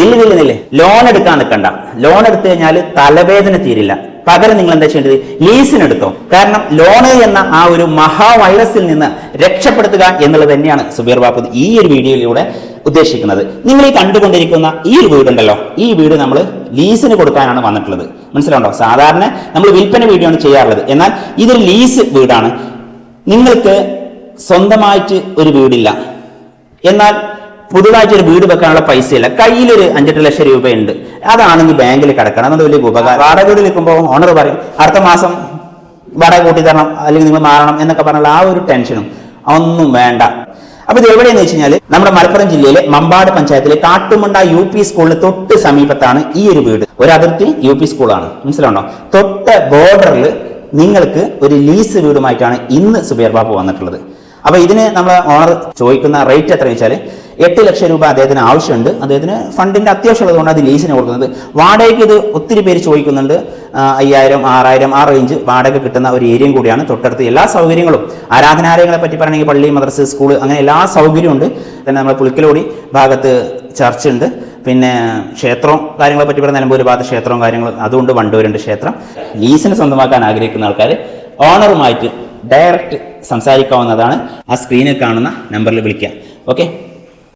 നില്ല് നില്ല് നില്ല്. ലോൺ എടുക്കാൻ നിൽക്കണ്ട ലോൺ എടുത്തു കഴിഞ്ഞാൽ തലവേദന തീരില്ല. പകരം നിങ്ങൾ എന്താ ചെയ്യേണ്ടത്? ലീസിന് എടുത്തോ കാരണം ലോണ് എന്ന ആ ഒരു മഹാവൈറസിൽ നിന്ന് രക്ഷപ്പെടുത്തുക എന്നുള്ളത് തന്നെയാണ് സുബീർ ബാബു ഈ ഒരു വീഡിയോയിലൂടെ ഉദ്ദേശിക്കുന്നത്. നിങ്ങൾ ഈ കണ്ടുകൊണ്ടിരിക്കുന്ന ഈ ഒരു വീടുണ്ടല്ലോ. ഈ വീട് നമ്മൾ ലീസിന് കൊടുക്കാനാണ് വന്നിട്ടുള്ളത്. മനസ്സിലുണ്ടോ സാധാരണ നമ്മൾ വിൽപ്പന വീഡിയോ ആണ് ചെയ്യാറുള്ളത്. എന്നാൽ ഇതൊരു ലീസ് വീടാണ്. നിങ്ങൾക്ക് സ്വന്തമായിട്ട് ഒരു വീടില്ല. എന്നാൽ പുതുതായിട്ട് ഒരു വീട് വെക്കാനുള്ള പൈസയില്ല. കയ്യിലൊരു അഞ്ചെട്ട് ലക്ഷം രൂപയുണ്ട്. അതാണെങ്കിൽ ബാങ്കിൽ കിടക്കണം. അതൊന്നും വലിയ ഉപകാരം? വാടക വീട് നിൽക്കുമ്പോൾ ഓണർ പറയും അടുത്ത മാസം വാടക കൂട്ടി തരണം അല്ലെങ്കിൽ നിങ്ങൾ മാറണം എന്നൊക്കെ പറഞ്ഞുള്ള ആ ഒരു ടെൻഷനും ഒന്നും വേണ്ട. അപ്പൊ ഇത് എവിടെയെന്ന് വെച്ച് കഴിഞ്ഞാൽ നമ്മുടെ മലപ്പുറം ജില്ലയിലെ മമ്പാട് പഞ്ചായത്തിലെ കാട്ടുമുണ്ട യു പി സ്കൂളിന് തൊട്ട് സമീപത്താണ് ഈ ഒരു വീട്. ഒരു അതിർത്തി യു പി സ്കൂളാണ്. മനസ്സിലാണോ തൊട്ട് ബോർഡറിൽ നിങ്ങൾക്ക് ഒരു ലീസ് വീടുമായിട്ടാണ് ഇന്ന് സുബേർ ബാബു വന്നിട്ടുള്ളത്. അപ്പൊ ഇതിന് നമ്മൾ ഓണർ ചോദിക്കുന്ന റേറ്റ് എത്രയെന്ന് വെച്ചാൽ എട്ട് ലക്ഷം രൂപ അദ്ദേഹത്തിന് ആവശ്യമുണ്ട്. അദ്ദേഹത്തിന് ഫണ്ടിന്റെ അത്യാവശ്യമുള്ളതുകൊണ്ട് അത് ലീസിന് കൊടുക്കുന്നത്. വാടകയ്ക്ക് ഇത് ഒത്തിരി പേര് ചോദിക്കുന്നുണ്ട്. അയ്യായിരം ആറായിരം ആ റേഞ്ച് വാടക കിട്ടുന്ന ഒരു ഏരിയയും കൂടിയാണ്. തൊട്ടടുത്ത് എല്ലാ സൗകര്യങ്ങളും ആരാധനാലയങ്ങളെ പറ്റി പറയണമെങ്കിൽ പള്ളി മദ്രസ സ്കൂൾ അങ്ങനെ എല്ലാ സൗകര്യവും ഉണ്ട്. പിന്നെ നമ്മുടെ പുളിക്കലോടി ഭാഗത്ത് ചർച്ച് ഉണ്ട്. പിന്നെ ക്ഷേത്രവും കാര്യങ്ങളെ പറ്റി പറഞ്ഞ നിലമ്പൂർ ഭാഗത്ത് ക്ഷേത്രവും കാര്യങ്ങളും അതുകൊണ്ട് വണ്ടൂരുണ്ട് ക്ഷേത്രം. ലീസിന് സ്വന്തമാക്കാൻ ആഗ്രഹിക്കുന്ന ആൾക്കാർ ഓണറുമായിട്ട് ഡയറക്റ്റ് സംസാരിക്കാവുന്നതാണ്. ആ സ്ക്രീനിൽ കാണുന്ന നമ്പറിൽ വിളിക്കുക. ഓക്കെ